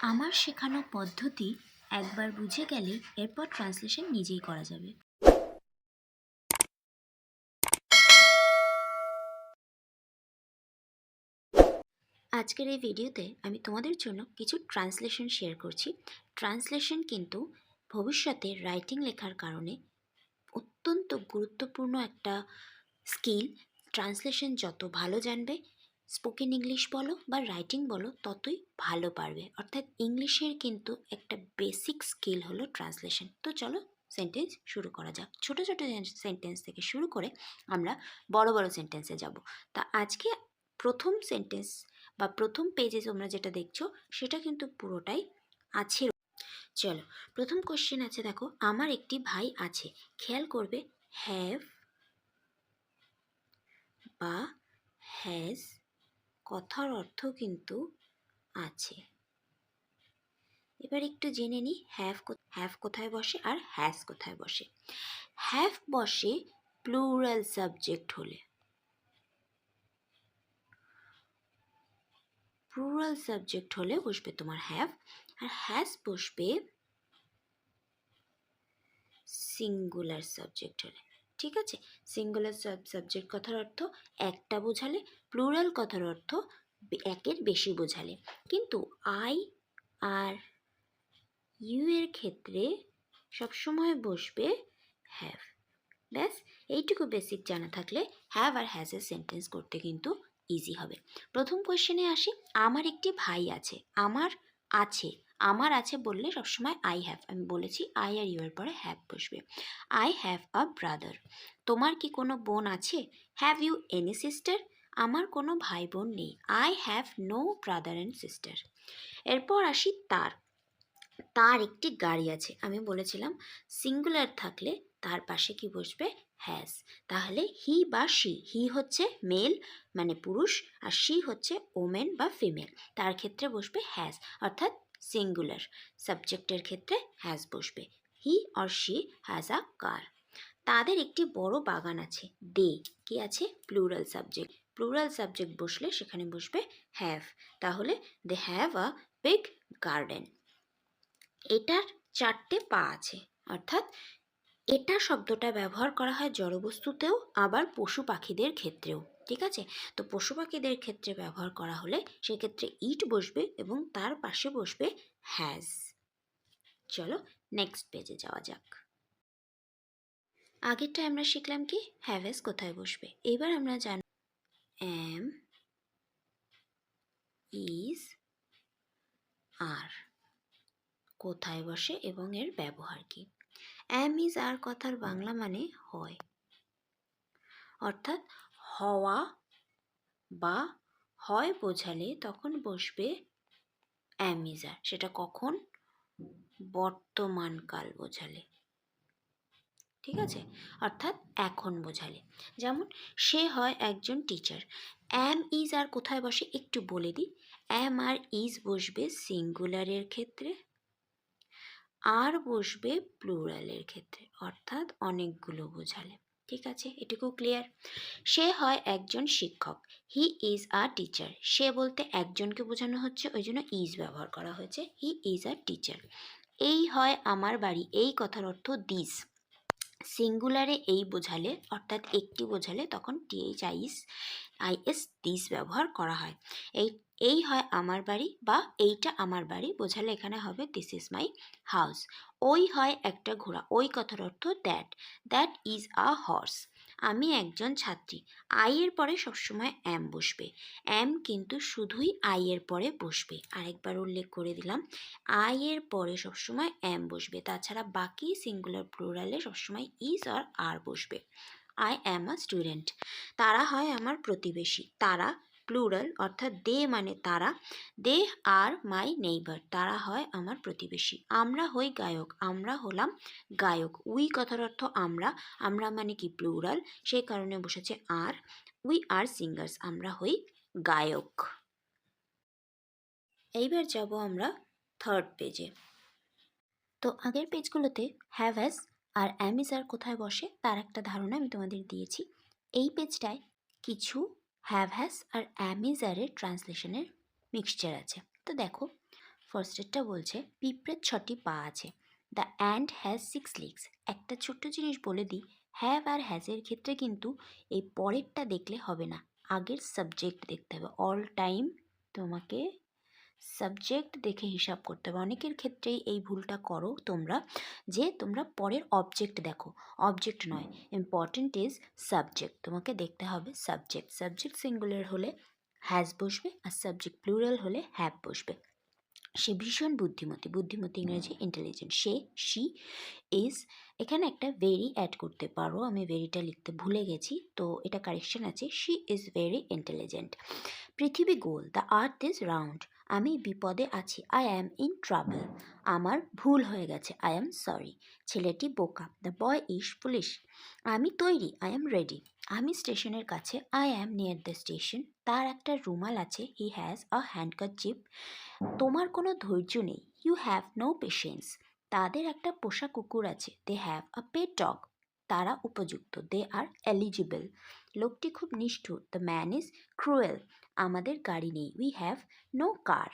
আমার শেখানো পদ্ধতি একবার বুঝে গেলে এরপর ট্রান্সলেশন নিজেই করা যাবে। আজকের এই ভিডিওতে আমি তোমাদের জন্য কিছু ট্রান্সলেশন শেয়ার করছি। ট্রান্সলেশন কিন্তু ভবিষ্যতে রাইটিং লেখার কারণে অত্যন্ত গুরুত্বপূর্ণ একটা স্কিল ট্রান্সলেশন যত ভালো জানবে স্পোকেন ইংলিশ বলো বা রাইটিং বলো, ততই ভালো পারবে। অর্থাৎ ইংলিশের কিন্তু একটা বেসিক স্কিল হলো ট্রান্সলেশন তো চলো সেন্টেন্স শুরু করা যাক। ছোটো ছোটো সেন্টেন্স থেকে শুরু করে আমরা বড় বড় সেন্টেন্সে যাব। তা আজকে প্রথম সেন্টেন্স বা প্রথম পেজে তোমরা যেটা দেখছ, সেটা কিন্তু পুরোটাই আছে। চলো, প্রথম কোশ্চেন আছে দেখো, আমার একটি ভাই আছে। খেয়াল করবে হ্যাভ বা হ্যাজ কথার অর্থ কিন্তু আছে। এবার একটু জেনে নিই হ্যাভ হ্যাভ কোথায় বসে আর হ্যাজ কোথায় বসে। হ্যাভ বসে প্লুরাল সাবজেক্ট হলে। প্লুরাল সাবজেক্ট হলে বসবে তোমার হ্যাভ আর হ্যাজ বসবে সিঙ্গুলার সাবজেক্ট হলে। ঠিক আছে? সিঙ্গুলার সাব সাবজেক্ট কথার অর্থ একটা বোঝালে প্লুরাল কথার অর্থ একের বেশি বোঝালে। কিন্তু আই আর ইউ এর ক্ষেত্রে সবসময় বসবে হ্যাভ ব্যাস, এইটুকু বেসিক জানা থাকলে হ্যাভ আর হ্যাজের সেন্টেন্স করতে কিন্তু ইজি হবে। প্রথম কোয়েশ্চেনে আসি, আমার একটি ভাই আছে, আমার আছে আমার আছে বললে সবসময় আই হ্যাভ আমি বলেছি আই আর ইউ এর পরে হ্যাভ বসবে। আই হ্যাভ আ ব্রাদার তোমার কি কোনো বোন আছে? হ্যাভ ইউ এনি সিস্টার আমার কোনো ভাই বোন নেই। I have no brother and sister এরপর আসি তার। তার একটি গাড়ি আছে। আমি বলেছিলাম সিঙ্গুলার থাকলে তার পাশে কি বসবে? হ্যাজ তাহলে হি বা শি হি হচ্ছে মেল মানে পুরুষ, আর শি হচ্ছে ওমেন বা ফিমেল তার ক্ষেত্রে বসবে হ্যাজ অর্থাৎ সিঙ্গুলার সাবজেক্টের ক্ষেত্রে হ্যাজ বসবে। He or she has a car তাদের একটি বড় বাগান আছে। দে কি আছে? প্লুরাল সাবজেক্ট প্লুরাল সাবজেক্ট বসলে সেখানে বসবে হ্যাভ তাহলে they have a big garden এটার চারটে পা আছে। অর্থাৎ এটা শব্দটা ব্যবহার করা হয় জড়বস্তুতেও, আবার পশু পাখিদের ক্ষেত্রেও। ঠিক আছে? তো পশু পাখিদের ক্ষেত্রে ব্যবহার করা হলে সেক্ষেত্রে ইট বসবে এবং তার পাশে বসবে হ্যাজ। চলো নেক্সট পেজে যাওয়া যাক। আগেরটা আমরা শিখলাম কি? হ্যাভেস কোথায় বসবে? এবার আমরা জান এম ইজ আর কোথায় বসে এবং এর ব্যবহার কি? অ্যাম ইজ আর কথার বাংলা মানে হয়। অর্থাৎ হওয়া বা হয় বোঝালে তখন বসবে অ্যাম ইজ আর সেটা কখন? বর্তমানকাল বোঝালে। ঠিক আছে? অর্থাৎ এখন বোঝালে। যেমন, সে হয় একজন টিচার অ্যাম ইজ আর কোথায় বসে একটু বলে দিই। অ্যাম আর ইজ বসবে সিঙ্গুলারের ক্ষেত্রে। আর বসবে প্লুরালের ক্ষেত্রে। অর্থাৎ অনেকগুলো বোঝালে। ঠিক আছে? এটুকু ক্লিয়ার সে হয় একজন শিক্ষক। হি ইজ আ টিচার সে বলতে একজনকে বোঝানো হচ্ছে ওই জন্য ইজ ব্যবহার করা হয়েছে। হি ইজ আ টিচার এই হয় আমার বাড়ি। এই কথার অর্থ দিস সিঙ্গুলারে এই বোঝালে, অর্থাৎ একটি বোঝালে তখন টিএইচ আইস আইএস দিস ব্যবহার করা হয়। এই এই হয় আমার বাড়ি বা এইটা আমার বাড়ি, বোঝালে এখানে হবে দিস ইজ মাই হাউস ওই হয় একটা ঘোড়া, ওই কথার অর্থ that that is a horse আমি একজন ছাত্রী। আই এর পরে সবসময় অ্যাম বসবে। অ্যাম কিন্তু শুধুই আই এর পরে বসবে। আরেকবার উল্লেখ করে দিলাম, আই এর পরে সবসময় অ্যাম বসবে। তাছাড়া বাকি সিঙ্গুলার প্লুরালে সবসময় ইজ আর আর বসবে। I am a student. তারা হয় আমার প্রতিবেশী। তারা প্লুরাল অর্থাৎ দে মানে তারা, দে আর মাই নেইবার, তারা হয় আমার প্রতিবেশী। আমরা হই গায়ক, আমরা হলাম গায়ক। উই কথার অর্থ আমরা আমরা মানে কি প্লুরাল সেই কারণে বসেছে আর, উই আর সিঙ্গার্স আমরা হই গায়ক। এইবার যাব আমরা থার্ড পেজে তো আগের পেজগুলোতে হ্যাভ হ্যাজ আর অ্যামিজার কোথায় বসে, তার একটা ধারণা আমি তোমাদের দিয়েছি। এই পেজটায় কিছু হ্যাভ হ্যাজ আর অ্যামিজারের ট্রান্সলেশনের মিক্সচার আছে। তো দেখো ফার্স্টেরটা বলছে পিঁপড়ের ছটি পা আছে। The ant has six legs একটা ছোট্ট জিনিস বলে দিই হ্যাভ আর হ্যাজের ক্ষেত্রে কিন্তু এই পরেরটা দেখলে হবে না। আগের সাবজেক্ট দেখতে হবে। অল টাইম তোমাকে সাবজেক্ট দেখে হিসাব করতে হবে। অনেকের ক্ষেত্রেই এই ভুলটা করো তোমরা, যে তোমরা পরের অবজেক্ট দেখো। অবজেক্ট নয় ইম্পর্টেন্ট ইজ সাবজেক্ট তোমাকে দেখতে হবে সাবজেক্ট সাবজেক্ট সিঙ্গুলার হলে হ্যাজ বসবে আর সাবজেক্ট প্লুরাল হলে হ্যাভ বসবে। সে ভীষণ বুদ্ধিমতী বুদ্ধিমতী ইংরেজি ইন্টেলিজেন্ট সে শি ইজ এখানে একটা ভেরি অ্যাড করতে পারো। আমি ভেরিটা লিখতে ভুলে গেছি, তো এটা কারেকশন আছে। শি ইজ ভেরি ইন্টেলিজেন্ট পৃথিবী গোল দ্য আর্থ ইজ রাউন্ড আমি বিপদে আছি। আই অ্যাম ইন ট্রাভেল আমার ভুল হয়ে গেছে। আই অ্যাম সরি ছেলেটি বোকা। দ্য বয় ইজ পুলিশ আমি তৈরি। আই অ্যাম রেডি আমি স্টেশনের কাছে। I am near the station তার একটা রুমাল আছে। হি হ্যাজ আ হ্যান্ডকারচিপ তোমার কোনো ধৈর্য নেই। ইউ হ্যাভ নো পেশেন্স তাদের একটা পোষা কুকুর আছে। They have a pet dog তারা উপযুক্ত। দে আর এলিজিবল লোকটি খুব নিষ্ঠুর। দ্য ম্যান ইজ ক্রুয়েল আমাদের গাড়ি নেই। We have no car